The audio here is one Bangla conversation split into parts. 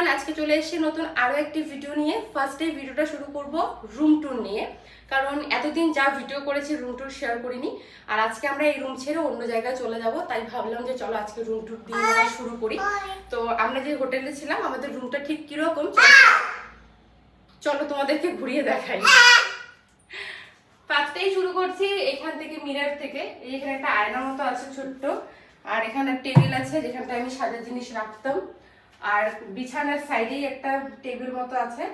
এভরিওয়ান, আজকে চলে এসেছি নতুন আরও একটি ভিডিও নিয়ে। ফার্স্টে ভিডিওটা শুরু করব রুম ট্যুর নিয়ে। কারণ এতদিন যা ভিডিও করেছি রুম ট্যুর শেয়ার করিনি। আর আজকে আমরা এই রুম ছেড়ে অন্য জায়গায় চলে যাব। তাই ভাবলাম যে চলো আজকে রুম ট্যুর দিয়ে শুরু করি। তো আমরা যে হোটেলে ছিলাম, আমাদের রুমটা ঠিক কীরকম? চলো- তোমাদেরকে ঘুরিয়ে দেখাই। ফার্স্টেই শুরু করছি এখান থেকে মিরার থেকে। এখানে একটা আয়নার মতো আছে ছোট্ট। আর এখানে টেবিল আছে যেখানটা আমি সাজার জিনিস রাখতাম। আর বিছানার সাইডেই একটা টেবিল মতো আছে।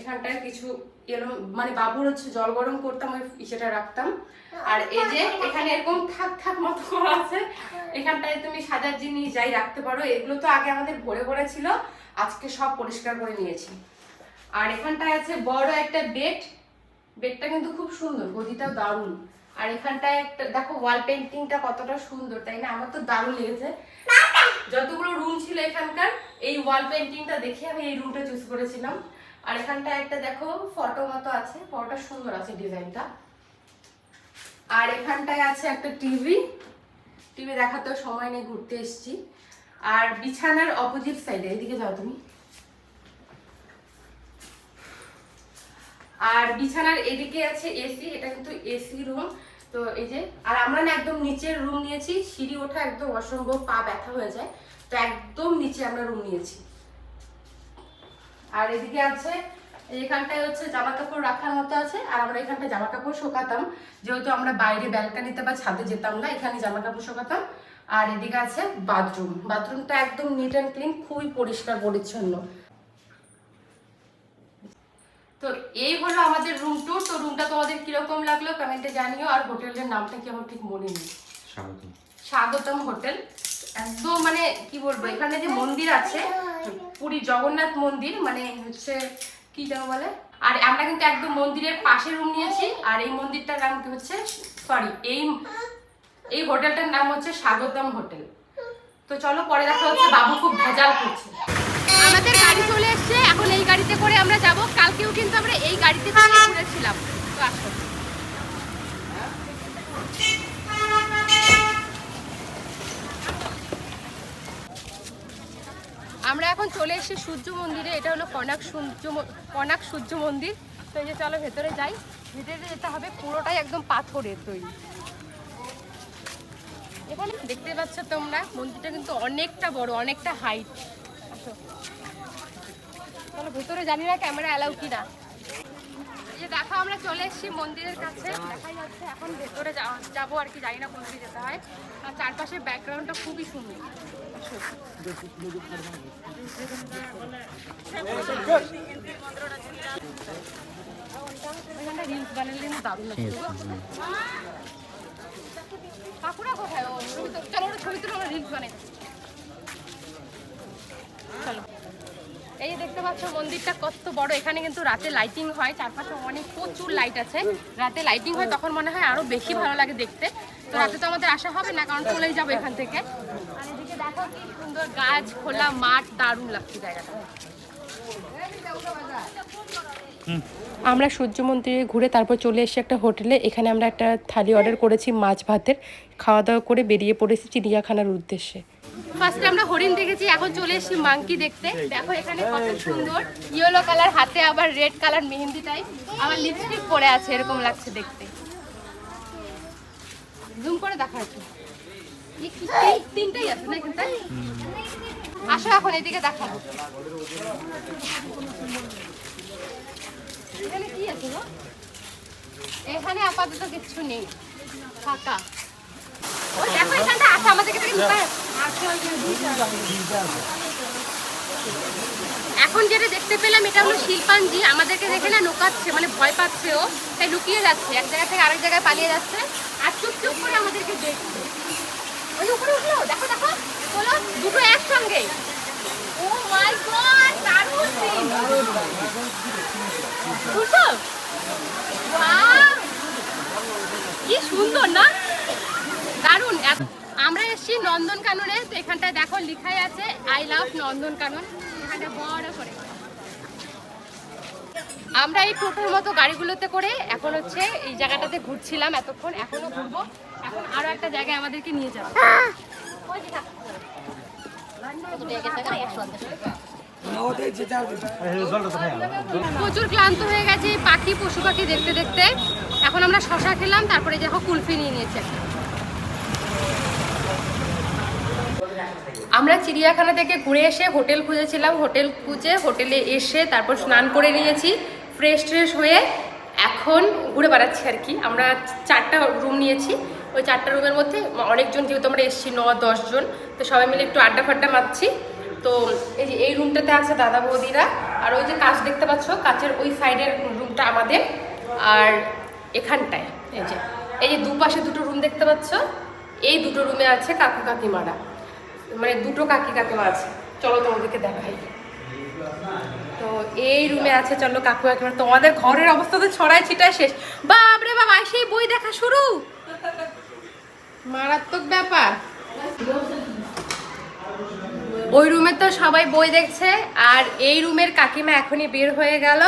এখানটায় কিছু এরকম মানে বাবুর হচ্ছে জল গরম করতাম, ওই সেটা রাখতাম। আর এই যে এখানে এরকম থাক থাক মতো আছে, এখানটায় তুমি সাজার জিনিস যাই রাখতে পারো। এগুলো তো আগে আমাদের ভরে ভরে ছিল, আজকে সব পরিষ্কার করে নিয়েছি। আর এখানটায় আছে বড় একটা বেড। বেডটা কিন্তু খুব সুন্দর, গদিটাও দারুণ। আর এখানটায় একটা, দেখো ওয়াল পেন্টিংটা কতটা সুন্দর, তাই না? আমার তো দারুণ লেগেছে। যতগুলো রুম ছিল এখানকার এই ওয়াল পেন্টিংটা দেখে আমি এই রুমটা চুজ করেছিলাম। আর এখানটায় একটা দেখো ফটো মতো আছে। ফটোটা সুন্দর আছে ডিজাইনটা আর এখানটায় আছে একটা টিভি টিভি দেখাতেও সময় নেই, ঘুরতে এসেছি। আর বিছানার অপোজিট সাইডে এদিকে যাও তুমি। আর বিছানার এদিকে আছে এসি এটা কিন্তু এসি রুম তো এই যে, আর আমরা না একদম নিচের রুম নিয়েছি। সিঁড়ি ওঠা একদম অসম্ভব, পা ব্যথা হয়ে যায়। তো একদম নিচে আমরা রুম নিয়েছি। আর এদিকে আছে এখানটায় হচ্ছে জামা কাপড় রাখার মতো আছে আর আমরা এখানটা জামা কাপড় শোকাতাম। যেহেতু আমরা বাইরে ব্যালকানিতে বা ছাদে যেতাম না এখানে জামা কাপড় শোকাতাম। আর এদিকে আছে বাথরুম বাথরুমটা একদম নিট অ্যান্ড ক্লিন খুবই পরিষ্কার পরিচ্ছন্ন। তো এই হলো আমাদের রুম টুর তো রুমটা তোমাদের কীরকম লাগল? কমেন্টে জানিও। আর হোটেলের নামটা কি আমার ঠিক মনে নেই। স্বাগতম। স্বাগতম হোটেল একদম মানে কি বলব, এখানে যে মন্দির আছে, পুরী জগন্নাথ মন্দির মানে হচ্ছে, কি যেন বলে? আর আমরা কিন্তু একদম মন্দিরের পাশে রুম নিয়েছি, আর এই মন্দিরটার নাম কি হচ্ছে সরি এই এই হোটেলটার নাম হচ্ছে স্বাগতম হোটেল। তো চলো, পরে দেখা হচ্ছে, বাবু খুব ভেজাল করছে। আমাদের গাড়ি চলে এসেছে, এখন এই গাড়িতে করে আমরা যাব। কালকেও কিন্তু আমরা এই গাড়িতে করে ঘুরেছিলাম তো আসো আমরা এসেছি সূর্য মন্দিরে, এটা হলো কনাক সূর্য কনাক সূর্য মন্দির। তো এই যে চলো ভেতরে যাই। ভেতরে যেতে হবে পুরোটাই একদম পাথরের তৈরি। এখানে দেখতে পাচ্ছ তোমরা, মন্দিরটা কিন্তু অনেকটা বড়, অনেকটা হাইট চলো ভেতরে জানি না ক্যামেরা অ্যালাউ কিনা। যে দেখো, আমরা চলে এসেছি মন্দিরের কাছে। দেখাই যাচ্ছে, এখন ভেতরে যাব আর কি, জানি না কোন যেতে হয়। আর চারপাশের ব্যাকগ্রাউন্ডটা খুবই সুন্দর। ছবি আমরা রিলস বানাই এই দেখতে পাচ্ছ, মন্দিরটা কত বড়। এখানে কিন্তু রাতে লাইটিং হয়, চারপাশে অনেক প্রচুর লাইট আছে। রাতে লাইটিং হয়, তখন মনে হয় আরও বেশি ভালো লাগে দেখতে। রাতে তো আমাদের আসা হবে না কারণ চলেই যাব এখান থেকে। আর এদিকে দেখো কি সুন্দর গাছ খোলা মাঠ দারুণ লাগছে জায়গাটা। আমরা সূর্য মন্দিরে ঘুরে তারপর চলে এসেছি একটা হোটেলে এখানে আমরা একটা থালি অর্ডার করেছি মাছ ভাতের। খাওয়া দাওয়া করে বেরিয়ে পড়েছি চিড়িয়াখানার উদ্দেশ্যে। ফার্স্টে আমরা হরিণ দেখেছি এখন চলে এসেছি মাংকি দেখতে। দেখো এখানে কত সুন্দর ইয়েলো কালার হাতে আবার রেড কালার মেহেন্দি টাইপ আবার লিপস্টিক পরে আছে এরকম লাগছে দেখতে। জুম করে দেখা এই তিনটেই আছে না এখানটায় আসো এখন, এদিকে দেখাবো। এখানে কি আছে গো? এখানে আপাতত কিচ্ছু নেই। ফাঁকা। ওই দেখো এখানটা আছে আমাদেরকে থেকে এখন যেটা দেখতে পেলাম, এটা হলো শিল্পাঞ্জি। আমাদেরকে দেখে না লুকাচ্ছে মানে ভয় পাচ্ছে ও। তাই লুকিয়ে যাচ্ছে। এক জায়গা থেকে আরেক জায়গায় পালিয়ে যাচ্ছে। কি সুন্দর, না? দারুণ। আমরা এসেছি নন্দনকাননে। তো এখানটায় দেখো, লিখাই আছে আই লাভ নন্দনকানন। এখানটা বড় করে। আমরা এই টোটোর মতো গাড়িগুলোতে করে এখন হচ্ছে এই জায়গাটাতে ঘুরছিলাম এতক্ষণ এখনও ঘুরবো। এখন আরও একটা জায়গায় আমাদেরকে নিয়ে যাবে। প্রচুর ক্লান্ত হয়ে গেছে, পাখি, পশু পাখি দেখতে দেখতে। এখন আমরা শশা খেলাম, তারপরে দেখো কুলফি নিয়ে নিয়েছি। আমরা চিড়িয়াখানা থেকে ঘুরে এসে হোটেল খুঁজেছিলাম। হোটেল খুঁজে হোটেলে এসে তারপর স্নান করে নিয়েছি। ফ্রেশ ট্রেশ হয়ে এখন ঘুরে বেড়াচ্ছি আর কি। আমরা চারটা রুম নিয়েছি। ওই চারটা রুমের মধ্যে অনেকজন, যেহেতু আমরা এসেছি ন দশজন তো সবাই মিলে একটু আড্ডা ফাড্ডা মারছি। তো এই যে, এই রুমটাতে আছে দাদা বৌদিরা। আর ওই যে কাঁচ দেখতে পাচ্ছ, কাঁচের ওই সাইডের রুমটা আমাদের। আর এখানটায়, এই যে এই যে দুপাশে দুটো রুম দেখতে পাচ্ছ, এই দুটো রুমে আছে কাকু কাকিমারা। মানে দুটো কাকি কাকিমা আছে। চলো তোমাদেরকে দেখাই। তো এই রুমে আছে, চলো কাকু কাকিমা তোমাদের ঘরের অবস্থা তো ছড়াই ছিটায় শেষ। বাপরে বাবা, সেই বই দেখা শুরু। মারাত্মক ব্যাপার। ওই রুমে তো সবাই বই দেখছে, আর এই রুমের কাকিমা এখনই বের হয়ে গেল।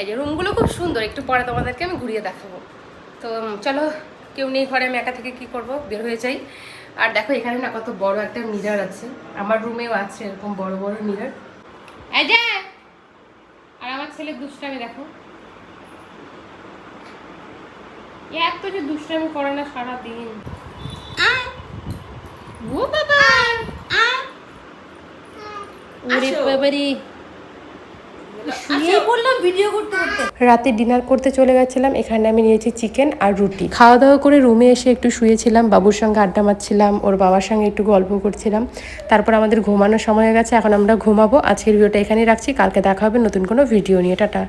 এই যে রুমগুলো খুব সুন্দর, একটু পরে তোমাদেরকে আমি ঘুরিয়ে দেখাবো। তো চলো, কেউ নেই ঘরে, আমি একা থেকে কি করব? বের হয়ে যাই। আর দেখো, এখানে না কত বড় একটা মিরার আছে। আমার রুমেও আছে এরকম বড় বড় মিরার। এই যে! আর আমার ছেলে দুষ্টামি দেখো। এত যে দুষ্টামি করে না সারাদিন। ও বাবা! ওরে বাবারে! ভিডিও করতে করতে। রাতে ডিনার করতে চলে গেছিলাম এখানে আমি নিয়েছি চিকেন আর রুটি। খাওয়া দাওয়া করে রুমে এসে একটু শুয়েছিলাম বাবুর সঙ্গে আড্ডা মারছিলাম ওর বাবার সঙ্গে একটু গল্প করছিলাম। তারপর আমাদের ঘুমানোর সময় হয়ে গেছে এখন আমরা ঘুমাবো। আজকের ভিডিওটা এখানেই রাখছি কালকে দেখা হবে নতুন কোনো ভিডিও নিয়ে টাটা।